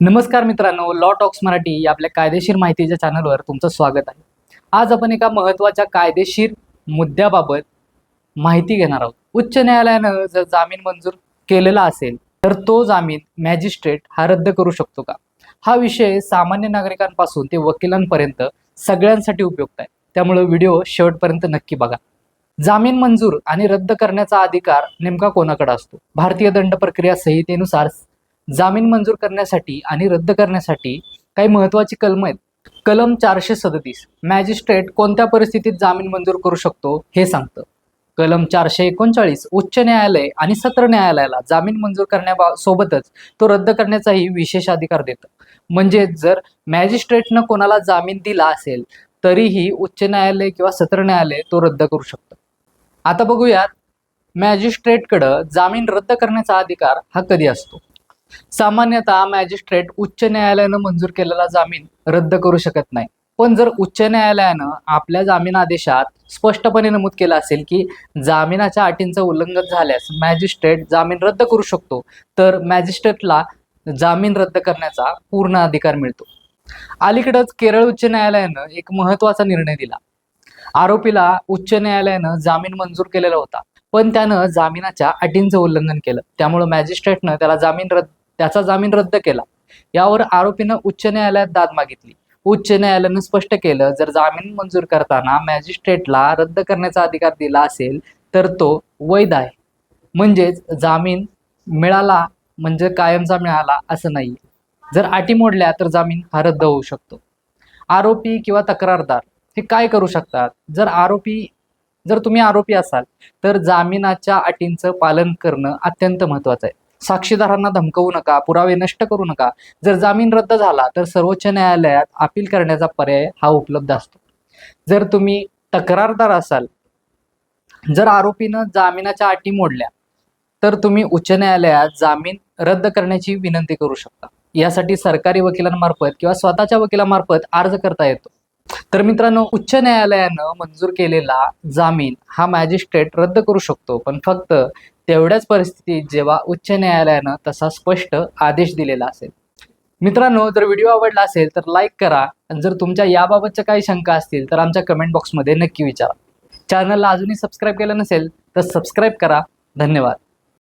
नमस्कार मित्रांनो law talks Marathi या आपल्या कायदेशीर माहितीच्या चॅनलवर तुमचं स्वागत आहे. आज आपण एका महत्त्वाच्या कायदेशीर मुद्द्याबाबत माहिती घेणार आहोत. उच्च न्यायालयानं जर जामीन मंजूर केलेला असेल तर तो जामीन मॅजिस्ट्रेट हा रद्द करू शकतो का? हा विषय सामान्य नागरिकांपासून ते वकिलांपर्यंत सगळ्यांसाठी उपयुक्त आहे. त्यामुळे व्हिडिओ शेवटपर्यंत नक्की बघा. जामीन मंजूर आणि रद्द करण्याचा अधिकार नेमका कोणाकडे असतो? भारतीय दंड प्रक्रिया संहितेनुसार जामीन मंजूर करण्यासाठी आणि रद्द करण्यासाठी काही महत्वाची कलम आहेत. कलम चारशे सदतीस. मॅजिस्ट्रेट कोणत्या परिस्थितीत जामीन मंजूर करू शकतो हे सांगतं. कलम चारशे एकोणचाळीस. उच्च न्यायालय आणि सत्र न्यायालयाला जामीन मंजूर करण्यासोबतच तो रद्द करण्याचाही विशेष अधिकार देतं. म्हणजे जर मॅजिस्ट्रेटनं कोणाला जामीन दिला असेल तरीही उच्च न्यायालय किंवा सत्र न्यायालय तो रद्द करू शकतं. आता बघूयात मॅजिस्ट्रेटकडं जामीन रद्द करण्याचा अधिकार हा कधी असतो? सामान्यतः मॅजिस्ट्रेट उच्च न्यायालयानं मंजूर केलेला जामीन रद्द करू शकत नाही. पण जर उच्च न्यायालयानं आपल्या जामीन आदेशात स्पष्टपणे नमूद केलं असेल की जामिनाच्या अटींचं उल्लंघन झाल्यास मॅजिस्ट्रेट जामीन रद्द करू शकतो तर मॅजिस्ट्रेटला जामीन रद्द करण्याचा पूर्ण अधिकार मिळतो. अलीकडंच केरळ उच्च न्यायालयानं एक महत्त्वाचा निर्णय दिला. आरोपीला उच्च न्यायालयानं जामीन मंजूर केलेला होता पण त्यानं जामिनाच्या अटींचं उल्लंघन केलं. त्यामुळे मॅजिस्ट्रेटनं त्याला जामीन रद्द त्याचा जामीन रद्द केला. यावर आरोपीनं उच्च न्यायालयात दाद मागितली. उच्च न्यायालयानं स्पष्ट केलं जर जामीन मंजूर करताना मॅजिस्ट्रेटला रद्द करण्याचा अधिकार दिला असेल तर तो वैध आहे. म्हणजेच जामीन मिळाला म्हणजे कायमचा मिळाला असं नाही. जर अटी मोडल्या तर जामीन हा रद्द होऊ शकतो. आरोपी किंवा तक्रारदार हे काय करू शकतात? जर आरोपी जर तुम्ही आरोपी असाल तर जामिनाच्या अटींचं पालन करणं अत्यंत महत्वाचं आहे. साक्षीदारांना धमकवू नका पुरावे नष्ट करू नका. जर जामीन रद्द झाला तर सर्वोच्च न्यायालयात अपील करण्याचा पर्याय हा उपलब्ध असतो. जर तुम्ही तक्रारदार असाल जर आरोपीनं जामिनाच्या अटी मोडल्या तर तुम्ही उच्च न्यायालयात जामीन रद्द करण्याची विनंती करू शकता. यासाठी सरकारी वकिलांमार्फत किंवा स्वतःच्या वकिलामार्फत अर्ज करता येतो. तर मित्रांनो उच्च न्यायालयानं मंजूर केलेला जामीन हा मॅजिस्ट्रेट रद्द करू शकतो. पण फक्त तेवढ्याच परिस्थितीत जेव्हा उच्च न्यायालयानं तसा स्पष्ट आदेश दिलेला असेल. मित्रांनो जर व्हिडिओ आवडला असेल तर लाईक करा. आणि जर तुमच्या याबाबतच्या काही शंका असतील तर आमच्या कमेंट बॉक्समध्ये नक्की विचारा. चॅनलला अजूनही सबस्क्राईब केलं नसेल तर सबस्क्राईब करा. धन्यवाद.